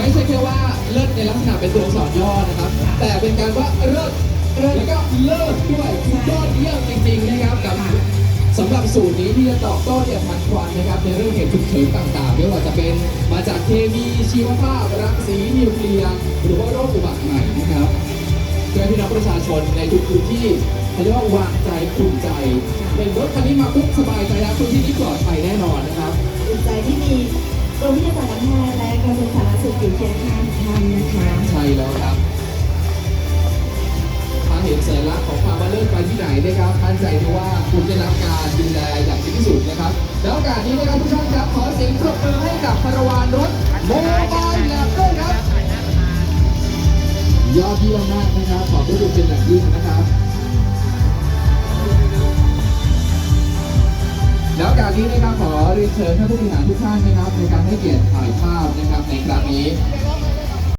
ม่ใช่แค่ว่าเลิศในลักษณะเป็นตัวอักษรย่อนะครับ แต่เป็นการว่าเลิศแล้วก็เลิศด้วยคือยอดเยี่ยมจริงๆนะครับกับสำหรับสูตรนี้ที่จะตอบโต้เนี่ยทันควันนะครับในเรื่องเหตุฉุกเฉินต่างๆไม่ว่าจะเป็นมาจากเคมีชีวภาพรังสีนิวเคลียร์หรือว่าโรคอุบัติใหม่นะครับเพื่อพี่น้องประชาชนในทุกพื้นที่เขาเรียกว่าวางใจอุ่นใจเป็นรถคันนี้มาปุ๊บสบายใจแล้วพื้นที่นี้ปลอดภัยแน่นอนนะครับอุ่นใจที่มีกรมวิทยาศาสตร์การแพทย์และกระทรวง อยู่เคียงข้างท่านนะคะใช่แล้วครับ ถ้าเห็นสัญลักษณ์ของความมาเลิศไปที่ไหนนะครับมั่นใจได้ว่าคุณจะรับการดูแลอย่างดีที่สุดนะครับ แล้วโอกาสนี้นะครับทุกท่านครับขอเสียงปรบมือให้กับคาราวานรถโมบายแลบด้วยครับ ยอดเยี่ยมมากนะครับ ขอบพระคุณเป็นอย่างยิ่งนะครับแล้วกาสนี้นะครับขอเรียนเชิญท่านผู้บริหารทุกท่านนะครับในการให้เกียรติถ่ายภาพนะครับใน